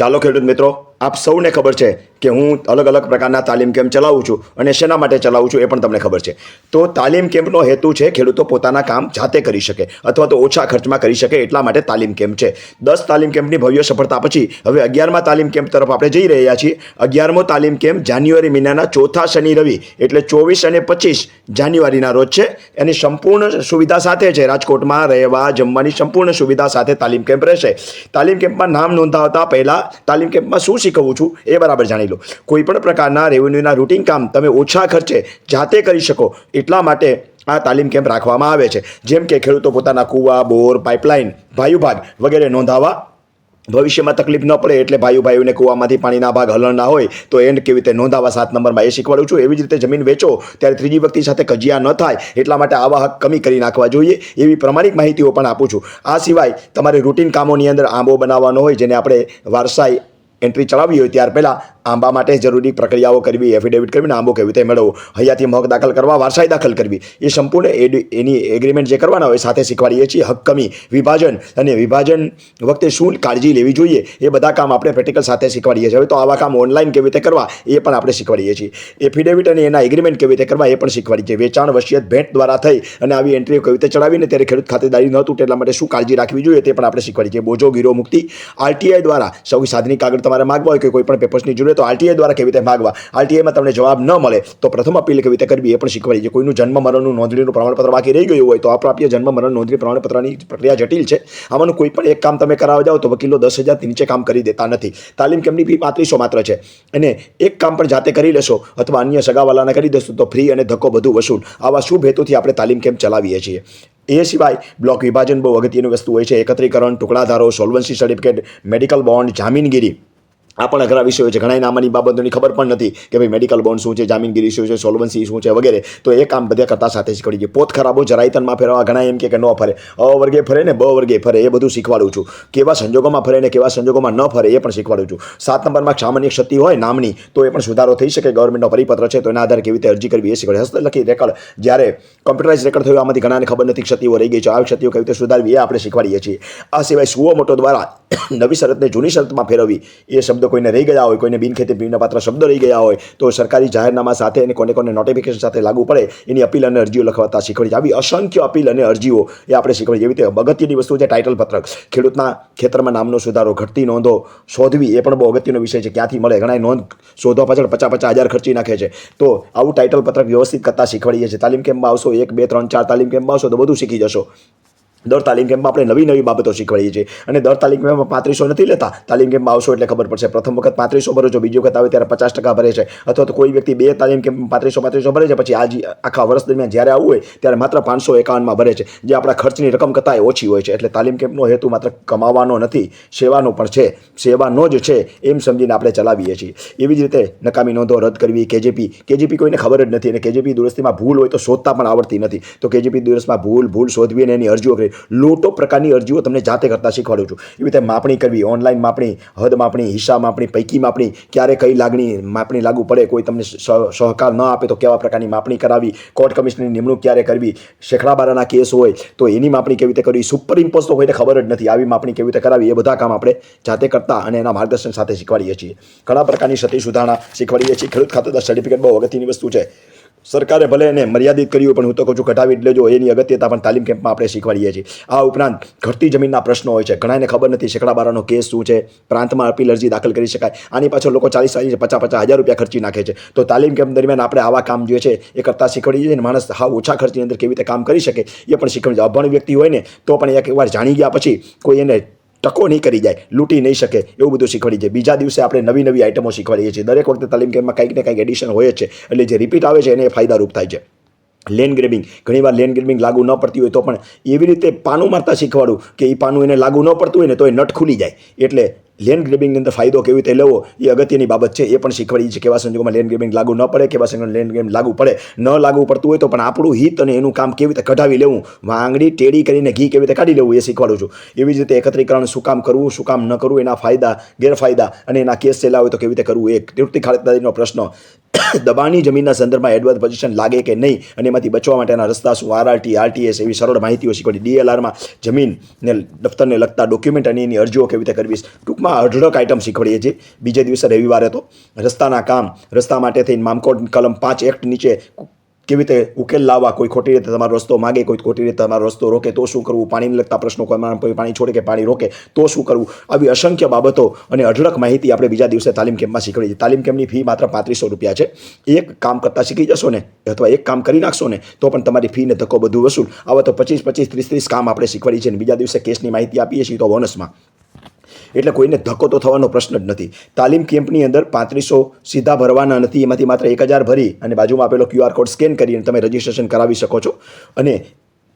ચાલો ખેડૂત મિત્રો આપ સૌને ખબર છે કે હું અલગ અલગ પ્રકારના તાલીમ કેમ્પ ચલાવું છું અને શેના માટે ચલાવું છું એ પણ તમને ખબર છે. તો તાલીમ કેમ્પનો હેતુ છે ખેડૂતો પોતાના કામ જાતે કરી શકે અથવા તો ઓછા ખર્ચમાં કરી શકે એટલા માટે તાલીમ કેમ્પ છે. દસ તાલીમ કેમ્પની ભવ્ય સફળતા પછી હવે અગિયારમાં તાલીમ કેમ્પ તરફ આપણે જઈ રહ્યા છીએ. અગિયારમો તાલીમ કેમ્પ જાન્યુઆરી મહિનાના ચોથા શનિ રવિ એટલે ચોવીસ અને પચીસ જાન્યુઆરીના રોજ છે. એની સંપૂર્ણ સુવિધા સાથે છે રાજકોટમાં રહેવા, જમવાની સંપૂર્ણ સુવિધા સાથે તાલીમ કેમ્પ રહેશે. તાલીમ કેમ્પમાં નામ નોંધાવતા પહેલાં તાલીમ કેમ્પમાં શું શીખવું છું એ બરાબર જાણી લો. કોઈ પણ પ્રકારના રેવન્યુના રૂટીન કામ તમે ઓછા ખર્ચે જાતે કરી શકો, એટલા માટે આ તાલીમ કેમ્પ રાખવામાં આવે છે. જેમ કે ખેડૂતો પોતાના કૂવા, બોર પાઇપલાઇન ભાયુભાગ વગેરે નોંધાવવા ભવિષ્યમાં તકલીફ ન પડે એટલે ભાઈઓ ભાઈઓને કૂવામાંથી પાણીના ભાગ હલણ ના હોય તો એન્ડ કેવી રીતે નોંધાવા સાત નંબરમાં એ શીખવાડું છું. એવી જ રીતે જમીન વેચો, ત્યારે ત્રીજી વ્યક્તિ સાથે કજિયા ન થાય એટલા માટે આવા હક કમી કરી નાખવા જોઈએ એવી પ્રમાણિક માહિતીઓ પણ આપું છું. આ સિવાય તમારે રૂટીન કામોની અંદર આંબો બનાવવાનો હોય જેને આપણે વારસાઈ એન્ટ્રી ચલાવી હોય ત્યાર પહેલાં આંબા માટે જરૂરી પ્રક્રિયાઓ કરવી એફિડેવિટ કરવીને આંબો કેવી રીતે મેળવવો. હયાતી હક દાખલ કરવા, વારસાઈ દાખલ કરવી. એ સંપૂર્ણ એની એગ્રીમેન્ટ જે કરવાના હોય સાથે શીખવાડીએ છીએ. હક કમી વિભાજન અને વિભાજન વખતે શું કાળજી લેવી જોઈએ એ બધા કામ આપણે પ્રેક્ટિકલ સાથે શીખવાડીએ છીએ. હવે તો આવા કામ ઓનલાઈન કેવી રીતે કરવા એ પણ આપણે શીખવાડીએ છીએ. એફિડેવિટ અને એના એગ્રીમેન્ટ કેવી રીતે કરવા એ પણ શીખવાડીએ છીએ. વેચાણ, વસિયત, ભેટ દ્વારા થઈ અને આવી એન્ટ્રીઓ કેવી રીતે ચડાવીને ત્યારે ખેડૂત ખાતેદારી ન તૂટે એટલા માટે શું કાળજી રાખવી જોઈએ તે પણ આપણે શીખવાડીએ છીએ. બોજો, ગીરો મુક્તિ. આરટીઆઈ દ્વારા સૌ સાધનિક કાગળ તમારે માગવા હોય કે કોઈ પણ પેપર્સની જરૂર હોય તો આરટીઆઈ દ્વારા કેવી રીતે માગવા આરટીઆઈમાં તમને જવાબ ન મળે તો પ્રથમ અપીલ કેવી રીતે કરવી એ પણ શીખવાડીએ છીએ કોઈનું જન્મ મરણનું નોંધણીનું પ્રમાણપત્ર બાકી રહી ગયું હોય તો અપ્રાપ્ય જન્મ મરણ નોંધણી પ્રમાણપત્રની પ્રક્રિયા જટિલ છે. આમાંનું કોઈ પણ એક કામ તમે કરાવવા જાઓ તો વકીલો દસ હજારથી નીચે કામ કરી દેતા નથી. તાલીમ કેમની ફી પાંત્રીસો માત્ર છે? અને એક કામ પણ જાતે કરી લેશો અથવા અન્ય સગાવાલાને કરી દેશો તો ફ્રી અને ધક્કો બધું વસૂલ. આવા શુભ હેતુથી આપણે તાલીમ કેમ્પ ચલાવીએ છીએ. એ સિવાય બ્લોક વિભાજન બહુ અગત્યની વસ્તુ હોય છે. એકત્રીકરણ, ટુકડાધારો, સોલ્વન્સી સર્ટિફિકેટ, મેડિકલ બોન્ડ, જામીનગીરી. આ પણ અઘરા વિષયો છે. ઘણા આમાંની બાબતોની ખબર પણ નથી કે ભાઈ મેડિકલ બોન્ડ શું છે, જામીનગીરી શું છે સોલ્વન્સી શું છે વગેરે. તો એ કામ બધા કરતા સાથે શીખવાડી છે પોત ખરાબો જરાયતનમાં ફેરવા ઘણા એમ કે કે ન ફરે. અ વર્ગે ફરે ને બ વર્ગે ફરે એ બધું શીખવાડું છું. કેવા સંજોગોમાં ફરે ને કેવા સંજોગોમાં ન ફરે એ પણ શીખવાડું છું. સાત નંબરમાં સામાન્ય ક્ષતિ હોય નામની, તો એ પણ સુધારો થઈ શકે. ગવર્મેન્ટનો પરિપત્ર છે, તો એના આધારે કેવી રીતે અરજી કરવી એ શીખવાડે. હસ્તલખી રેકર્ડ જ્યારે કમ્પ્યુટરાઇઝ રેકર્ડ થયું, આમાંથી ઘણાને ખબર નથી, ક્ષતિઓ રહી ગઈ છે. આ ક્ષતિઓ કેવી રીતે સુધારવી એ આપણે શીખવાડીએ છીએ. આ સિવાય સુઓ મોટો દ્વારા નવી શરતને જૂની શરતમાં ફેરવવી એ શબ્દ કોઈને રહી ગયા હોય, કોઈને બિનખેતી પાત્ર શબ્દ રહી ગયા હોય, તો સરકારી જાહેરનામા સાથે અને કોને કોને નોટિફિકેશન સાથે લાગુ પડે, એની અપીલ અને અરજીઓ લખવાતા શીખવાડી આવી. અસંખ્ય અપીલ અને અરજીઓ એ આપણે શીખવાડી. જેવી રીતે અગત્યની વસ્તુ છે ટાઇટલ પત્રક. ખેડૂતના ખેતરમાં નામનો સુધારો, ઘટતી નોંધો શોધવી એ પણ બહુ અગત્યનો વિષય છે. ક્યાંથી મળે? ઘણા નોંધ શોધવા પાછળ પચાસ પચાસ હજાર ખર્ચી નાખે છે. તો આવું ટાઇટલ પત્રક વ્યવસ્થિત કરતા શીખવાડીએ છીએ. તાલીમ કેમ્પમાં આવશો, એક, બે, ત્રણ, ચાર તાલીમ કેમ્પમાં આવશો, તો બધું શીખી જશો. દર તાલીમ કેમ્પમાં આપણે નવી નવી બાબતો શીખવાડીએ છીએ. અને દર તાલીમ કેમ્પમાં પાંત્રીસો નથી લેતા તાલીમ કેમ્પમાં આવશો એટલે ખબર પડશે. પ્રથમ વખત પાંત્રીસો ભરો છો, બીજી વખત આવે ત્યારે પચાસ ટકા ભરે છે. અથવા તો કોઈ વ્યક્તિ બે તાલીમ કેમ્પમાં પાંત્રીસો પાંત્રીસો ભરે છે, પછી આજ આખા વર્ષ દરમિયાન જ્યારે આવવું હોય, ત્યારે માત્ર પાંચસો એકાવનમાં ભરે છે. જે આપણા ખર્ચની રકમ કરતાં ઓછી હોય છે. એટલે તાલીમ કેમ્પનો હેતુ માત્ર કમાવાનો નથી, સેવાનો પણ છે. સેવાનો જ છે, એમ સમજીને આપણે ચલાવીએ છીએ. એવી જ રીતે નકામી નોંધો રદ કરવી, કેજેપી. કેજીપી કોઈને ખબર જ નથી અને કેજીપી દુરસ્તીમાં ભૂલ હોય તો શોધતા પણ આવડતી નથી. તો કેજીપી દુરસ્તમાં ભૂલ ભૂલ શોધવી અને એની અરજીઓ લોટો પ્રકારની અરજીઓ તમને જાતે કરતા શીખવાડું છું. એવી રીતે માપણી કરવી ઓનલાઈન માપણી, હદ માપણી હિસાબ માપણી, પૈકી માપણી, ક્યારે કઈ લાગણી, માપણી લાગુ પડે, કોઈ તમને સહ- સહકાર ન આપે તો કેવા પ્રકારની માપણી કરાવી કોર્ટ કમિશનરની નિમણૂક ક્યારે કરવી, શેખડાબારાના કેસ હોય, તો એની માપણી કેવી રીતે કરવી સુપર ઇમ્પોઝ તો કોઈને ખબર જ નથી. આવી માપણી કેવી રીતે કરાવી, એ બધા કામ આપણે જાતે કરતા અને એના માર્ગદર્શન સાથે શીખવાડીએ છીએ. ઘણા પ્રકારની સતી સુધારણા શીખવાડીએ છીએ. ખેડૂત ખાતેદાર સર્ટિફિકેટ બહુ અગત્યની વસ્તુ છે. સરકારે ભલે એને મર્યાદિત કર્યું પણ હું તો કહું છું ઘટાવી જ લેજો, એની અગત્યતા પણ તાલીમ કેમ્પમાં આપણે શીખવાડીએ છીએ. આ ઉપરાંત ઘટતી જમીનના પ્રશ્નો હોય છે, ઘણાને ખબર નથી શેકડા બારાનો કેસ શું છે, પ્રાંતમાં અપીલ અરજી દાખલ કરી શકાય, આની પાછળ લોકો ચાલીસ ચાલીસ પચાસ પચાસ હજાર રૂપિયા ખર્ચી નાખે છે. તો તાલીમ કેમ્પ દરમિયાન આપણે આવા કામ જે છે એ કરતાં શીખવાડીએ છીએ માણસ હા ઓછા ખર્ચની અંદર કેવી રીતે કામ કરી શકે એ પણ શીખવાડી અભણ વ્યક્તિ હોય ને તો પણ એક વાર જાણી ગયા પછી કોઈ એને ટકો નહીં કરી જાય, લૂંટી નહીં શકે, એવું બધું શીખવાડી છે બીજા દિવસે આપણે નવી નવી આઇટમો શીખવાડીએ છીએ. દરેક વખતે તાલીમ કેમ્પમાં કંઈક ને કંઈક એડિશન હોય છે. એટલે જે રિપીટ આવે છે એને ફાયદારૂપ થાય છે. લેન ગ્રેબિંગ ઘણીવાર લેન ગ્રેબિંગ લાગુ ન પડતી હોય તો પણ એવી રીતે પાનું મારતા શીખવાડું કે એ પાનું એને લાગુ ન પડતું હોય ને તો એ નટ ખુલી જાય. એટલે લેન ગ્રેબિંગની અંદર ફાયદો કેવી રીતે લેવો એ અગત્યની બાબત છે. એ પણ શીખવાડી છે કેવા સંજોગોમાં લેન્ડ ગ્રેબિંગ લાગુ ન પડે કેવા સંજોગોમાં લેન્ડ ગ્રેબિંગ લાગુ પડે, ન લાગુ પડતું હોય તો પણ આપણું હિત અને એનું કામ કેવી રીતે કઢાવી લેવું, વાંગડી, ટેડી કરીને ઘી કેવી રીતે કાઢી લેવું એ શીખવાડું છું. એવી જ રીતે એકત્રીકરણ શું કામ કરવું, શું કામ ન કરવું, એના ફાયદા, ગેરફાયદા અને એના કેસ ચેલા હોય તો કેવી રીતે કરવું એ નિવૃત્તિ ખાતેદારીનો પ્રશ્ન. દબાણની જમીનના સંદર્ભમાં એડવર્ડ પોઝિશન લાગે કે નહીં અને એમાંથી બચવા માટેના રસ્તા શું? આરઆરટી આરટીએસ એવી સરળ માહિતીઓ શીખવાડી. ડીએલઆરમાં જમીનને દફતરને લગતા ડોક્યુમેન્ટ અને એની અરજીઓ કેવી રીતે કરવી? ટૂંકમાં અઢળક આઇટમ શીખવાડીએ છીએ. બીજે દિવસે રવિવારે તો રસ્તાના કામ, રસ્તા માટે થઈને મામકોટ કલમ પાંચ એક્ટ નીચે કેવી રીતે ઉકેલ લાવવા? કોઈ ખોટી રીતે તમારો રસ્તો માગે, કોઈ ખોટી રીતે તમારો રસ્તો રોકે, તો શું કરવું? પાણીને લગતા પ્રશ્નો કોઈ પાણી છોડે કે પાણી રોકે, તો શું કરવું? આવી અસંખ્ય બાબતો અને અઢળક માહિતી આપણે બીજા દિવસે તાલીમ કેમ્પમાં શીખવી છે તાલીમ કેમ્પની ફી માત્ર પાંત્રીસો રૂપિયા છે. એક કામ કરતાં શીખી જશો ને, અથવા એક કામ કરી નાખશો ને, તો પણ તમારી ફીને ધક્કો બધું વસૂલ. આવા તો પચીસ પચીસ, ત્રીસ ત્રીસ કામ આપણે શીખવાડી છે અને બીજા દિવસે કેસની માહિતી આપીએ છીએ તો બોનસમાં એટલે કોઈને ધક્કો તો થવાનો પ્રશ્ન જ નથી. તાલીમ કેમ્પની અંદર પાંત્રીસો સીધા ભરવાના નથી. એમાંથી માત્ર એક હજાર ભરી અને બાજુમાં આપેલો ક્યુઆર કોડ સ્કેન કરીને તમે રજિસ્ટ્રેશન કરાવી શકો છો. અને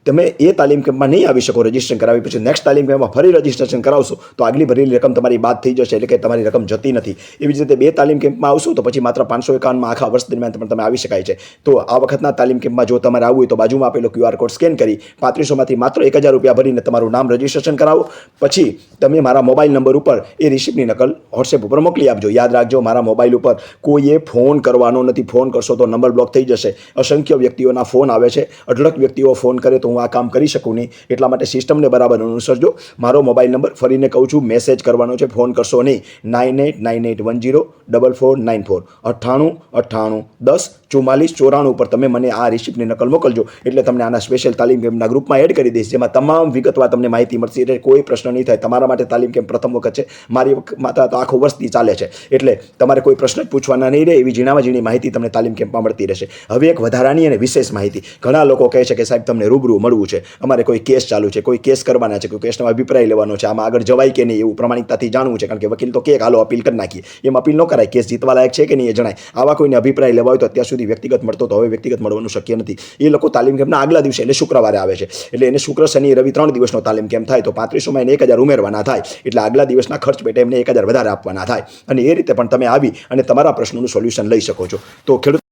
તમે એ તાલીમ કેમ્પમાં નહીં આવી શકો રજિસ્ટ્રેશન કરાવી, પછી નેક્સ્ટ તાલીમ કેમ્પમાં ફરી રજિસ્ટ્રેશન કરાવશો, તો આગલી ભરેલી રકમ તમારી બાદ થઈ જશે, એટલે કે તમારી રકમ જતી નથી. એવી જ રીતે બે તાલીમ કેમ્પમાં આવશો, તો પછી માત્ર પાંચસો એકાવનમાં આખા વર્ષ દરમિયાન પણ તમે આવી શકાય છે. તો આ વખતના તાલીમ કેમ્પમાં જો તમારે આવવું હોય, તો બાજુમાં આપેલો ક્યુઆર કોડ સ્કેન કરી પાંત્રીસોમાંથી માત્ર એક હજાર રૂપિયા ભરીને તમારું નામ રજિસ્ટ્રેશન કરાવો. પછી તમે મારા મોબાઈલ નંબર ઉપર એ રિસિપ્ટની નકલ વોટ્સએપ ઉપર મોકલી આપજો. યાદ રાખજો, મારા મોબાઈલ ઉપર કોઈએ ફોન કરવાનો નથી. ફોન કરશો તો નંબર બ્લોક થઈ જશે. અસંખ્ય વ્યક્તિઓના ફોન આવે છે. અઢળક વ્યક્તિઓ ફોન કરે તો હું આ કામ કરી શકું નહીં. એટલા માટે સિસ્ટમને બરાબર અનુસરજો. મારો મોબાઈલ નંબર ફરીને કહું છું, મેસેજ કરવાનો છે, ફોન કરશો નહીં. Nine eight nine eight one zero double four, nine four. અઠ્ઠાણું અઠ્ઠાણું, દસ, ચુમ્માલીસ, ચોરાણું ઉપર તમે મને આ રિસિપ્ટની નકલ મોકલજો. એટલે તમને આના સ્પેશિયલ તાલીમ કેમ્પના ગ્રુપમાં એડ કરી દઈશ, જેમાં તમામ વિગતવાર તમને માહિતી મળશે. એટલે કોઈ પ્રશ્ન નહીં થાય. તમારા માટે તાલીમ કેમ્પ પ્રથમ વખત છે. મારી માતા તો આખો વર્ષથી ચાલે છે. એટલે તમારે કોઈ પ્રશ્ન જ પૂછવાના નહીં રહે, એવી ઝીણામાં ઝીણી માહિતી તમને તાલીમ કેમ્પમાં મળતી રહેશે. હવે એક વધારાની અને વિશેષ માહિતી. ઘણા લોકો કહે છે કે સાહેબ, તમને રૂબરૂ મળવું છે. અમારે કોઈ કેસ ચાલુ છે, કોઈ કેસ કરવાના છે, કોઈ કેસનો અભિપ્રાય લેવાનો છે. આમાં આગળ જવાય કે નહીં એવું પ્રમાણિકતાથી જાણવું છે, કારણ કે વકીલ તો કે હાલો અપીલ કરી નાખીએ. એમ અપીલ ન કરાય, કેસ જીતવા લાયક છે કે નહીં એ જણાય. આવા કોઈને અભિપ્રાય લેવા હોય તો અત્યાર સુધી વ્યક્તિગત મળતો તો હવે વ્યક્તિગત મળવાનું શક્ય નથી. એ લોકો તાલીમ કેમ્પના આગલા દિવસે, એટલે શુક્રવારે આવે છે. એટલે એને શુક્ર, શનિ, રવિ ત્રણ દિવસનો તાલીમ કેમ્પ થાય તો પાંત્રીસોમાં એને એક હજાર ઉમેરવાના થાય. એટલે આગલા દિવસના ખર્ચ પેટે એમને એક હજાર વધારે આપવાના થાય. અને એ રીતે પણ તમે આવી અને તમારા પ્રશ્નોનું સોલ્યુશન લઈ શકો છો. તો ખેડૂત